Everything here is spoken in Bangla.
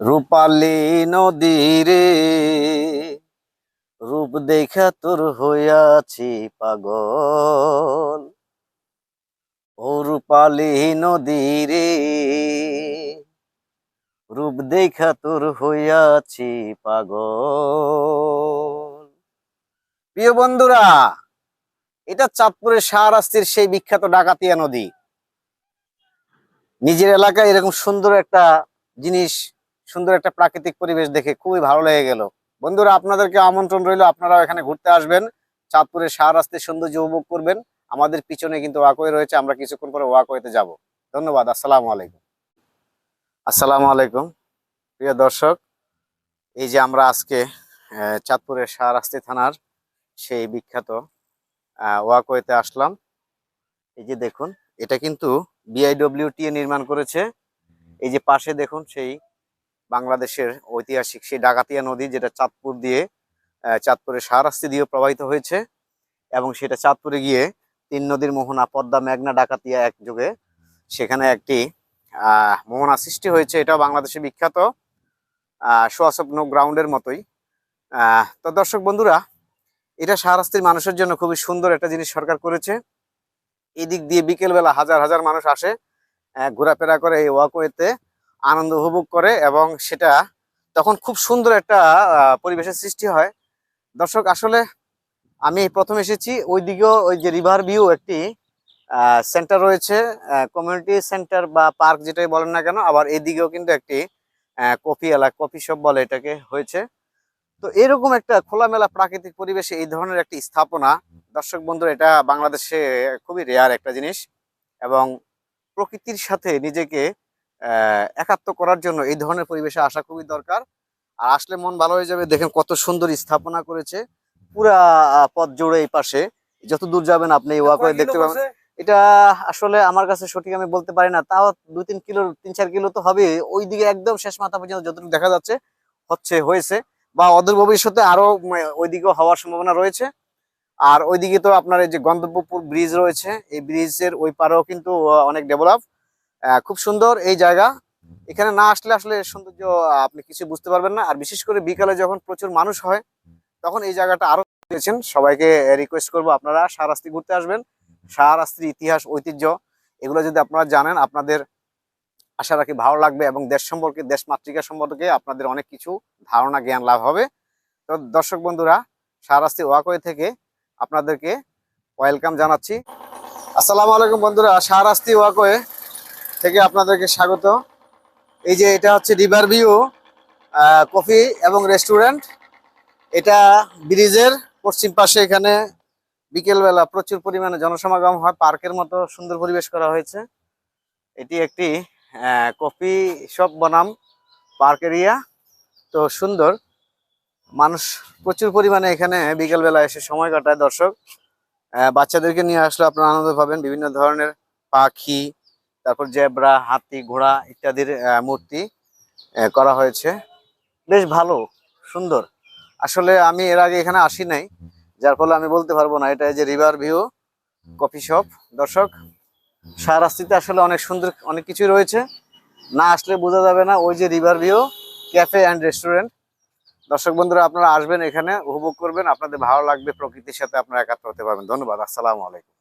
রূপালী নদীরে রূপ দেখা তোর হইয়াছি পাগল। ও রূপালী নদীরে রূপ দেখা তোর হইয়াছি পাগল। প্রিয় বন্ধুরা, এটা চাঁদপুরের শাহরাস্তির সেই বিখ্যাত ডাকাতিয়া নদী। নিজের এলাকায় এরকম সুন্দর একটা জিনিস সুন্দর একটা প্রাকৃতিক পরিবেশ দেখে খুবই ভালো লেগে গেল। বন্ধুরা, আপনাদেরকে আমন্ত্রণ রইল, আপনারাও এখানে ঘুরতে আসবেন। চাঁদপুরের সার রাস্তায় সৌন্দর্য উপভোগ করবেন। আমাদের পিছনে কিন্তু ওয়াকওয়ে রয়েছে, আমরা কিছুক্ষণ পরে ওয়াকওয়েতে যাব। ধন্যবাদ, আসসালামু আলাইকুম। আসসালামু আলাইকুম, প্রিয় দর্শক। এই যে আমরা আজকে চাঁদপুরের শাহরাস্তি থানার সেই বিখ্যাত ওয়াকওয়েতে আসলাম। এই যে দেখুন, এটা কিন্তু বিআইডব্লিউটি নির্মাণ করেছে। এই যে পাশে দেখুন, সেই বাংলাদেশের ঐতিহাসিক সেই ডাকাতিয়া নদী যেটা চাঁদপুর দিয়ে চাঁদপুরের শাহরাস্তি দিয়ে প্রবাহিত হয়েছে এবং সেটা চাঁদপুরে গিয়ে তিন নদীর মোহনা, পদ্মা, মেঘনা, ডাকাতিয়া এক যুগে সেখানে একটি মোহনা সৃষ্টি হয়েছে। এটাও বাংলাদেশে বিখ্যাত সোয়াসপ্ন গ্রাউন্ডের মতোই। তো দর্শক বন্ধুরা, এটা শাহরাস্তির মানুষের জন্য খুবই সুন্দর একটা জিনিস সরকার করেছে। এদিক দিয়ে বিকেলবেলা হাজার হাজার মানুষ আসে ঘোরাফেরা করে এই ওয়াকওয়েতে। আনন্দ উপভোগ করে এবং সেটা তখন খুব সুন্দর একটা পরিবেশের সৃষ্টি হয়। দর্শক, আসলে আমি প্রথম এসেছি। ওই দিকেও ওই যে রিভার ভিউ একটি সেন্টার রয়েছে কমিউনিটি সেন্টার বা পার্ক যেটাই বলেন না কেন, আবার এদিকেও কিন্তু একটি কফি এলাকা কফি শপ বলে এটাকে হয়েছে। তো এরকম একটা খোলামেলা প্রাকৃতিক পরিবেশে এই ধরনের একটি স্থাপনা, দর্শক বন্ধুরা, এটা বাংলাদেশে খুবই রেয়ার একটা জিনিস এবং প্রকৃতির সাথে নিজেকে একাত্ম করার জন্য এই ধরনের পরিবেশে আসা খুবই দরকার। আর আসলে মন ভালো হয়ে যাবে দেখেন কত সুন্দর স্থাপনা করেছে। পুরা পথ জুড়ে এই পাশে। যত দূর যাবেন আপনি ওয়াকওয়ে দেখতে পাবেন। এটা আসলে আমার কাছে সঠিক আমি বলতে পারি না তাও দুই তিন কিলো তিন চার কিলো তো হবে। ওইদিকে একদম শেষ মাথা পর্যন্ত যতটুকু দেখা যাচ্ছে হচ্ছে হয়েছে। বা অদূর ভবিষ্যতে আরও ওইদিকেও হওয়ার সম্ভাবনা রয়েছে। আর ওইদিকে তো আপনার এই যে গন্তব্যপুর ব্রিজ রয়েছে এই ব্রিজের ওই পারেও কিন্তু অনেক ডেভেলপ খুব সুন্দর এই জায়গা। এখানে না আসলে আসলে সৌন্দর্য আপনি কিছু বুঝতে পারবেন না। আর বিশেষ করে বিকালে যখন প্রচুর মানুষ হয়, তখন এই জায়গাটা আরও পেয়েছেন সবাইকে রিকোয়েস্ট করব আপনারা শাহরাস্তি ঘুরতে আসবেন। শাহরাস্তির ইতিহাস, ঐতিহ্য, এগুলো যদি আপনারা জানেন, আপনাদের আশা রাখি ভালো লাগবে এবং দেশ সম্পর্কে, দেশ মাতৃকা সম্পর্কে আপনাদের অনেক কিছু ধারণা, জ্ঞান লাভ হবে। তো দর্শক বন্ধুরা শাহরাস্তি ওয়াকওয়ে থেকে আপনাদেরকে ওয়েলকাম জানাচ্ছি। আসসালামু আলাইকুম বন্ধুরা শাহরাস্তি ওয়াকওয়ে। থেকে আপনাদেরকে স্বাগত। এই যে এটা হচ্ছে রিভার ভিউ কফি এবং রেস্টুরেন্ট এটা ব্রিজের পশ্চিম পাশে এখানে বিকেলবেলা প্রচুর পরিমাণে জনসমাগম হয়, পার্কের মতো সুন্দর পরিবেশ করা হয়েছে। এটি একটি কফি শপ বনাম পার্ক এরিয়া তো সুন্দর। মানুষ প্রচুর পরিমাণে এখানে বিকেলবেলা এসে সময় কাটায়, দর্শক। বাচ্চাদেরকে নিয়ে আসলে আপনারা আনন্দ পাবেন। বিভিন্ন ধরনের পাখি তারপর জেব্রা, হাতি, ঘোড়া ইত্যাদির মূর্তি করা হয়েছে। বেশ ভালো, সুন্দর। আসলে আমি এর আগে এখানে আসি নাই, যার ফলে আমি বলতে পারব না এটা যে রিভার ভিউ কফি শপ দর্শক শাহরাস্তিতে আসলে অনেক সুন্দর, অনেক কিছুই রয়েছে। না আসলে বোঝা যাবে না, ওই যে river view cafe and restaurant দর্শক বন্ধুরা, আপনারা আসবেন এখানে, উপভোগ করবেন। আপনাদের ভালো লাগবে, প্রকৃতির সাথে আপনারা একাত্ম হতে পারবেন। ধন্যবাদ, আসসালামু আলাইকুম।